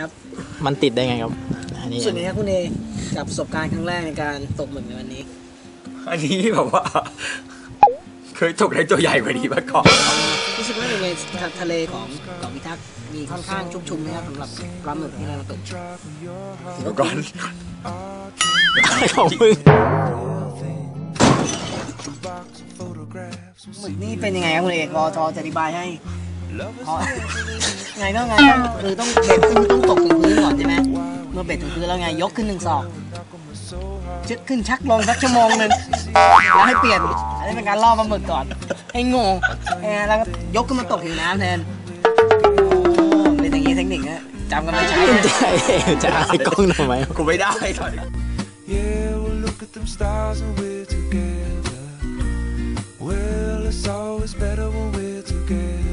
ครับ มันติดได้ไงครับ อันนี้ส่วนนี้ครับคุณเอกับประสบการณ์ครั้งแรกในการตกหมึกในวันนี้ อันนี้แบบว่า เคยตกในตัวใหญ่กว่านี้มาก่อนรู้สึกว่าในทะเลของเกาะพิทักษ์มีค่อนข้างชุกชุมนะครับสำหรับปลาหมึกที่เราตกเดี๋ยวก่อนของมึงหมึกนี่เป็นยังไงครับคุณเอกพอจอจะอธิบายให้ พอไงก็ไงก็คือต้องเบ็ดคือต้องตกถึงพื้นก่อนใช่ไหมเมื่อเบ็ดถึงพื้นแล้วไงยกขึ้นหนึ่งศอกชึดขึ้นชักลงสักชั่วโมงหนึ่งแล้วให้เปลี่ยนอันนี้เป็นการล่อปลาหมึกก่อน ให้งงเออแล้วก็ยกขึ้นมาตกผิวน้ำแทนโอ้เป็นอย่างนี้เทคนิคนะจำกันไม่ใช้นะจะจะอายกล้องทำไมกูไม่ได้ก่อน Yeah, well, look at them stars and we're together. Well, it's always better when we're together. Yeah, it's always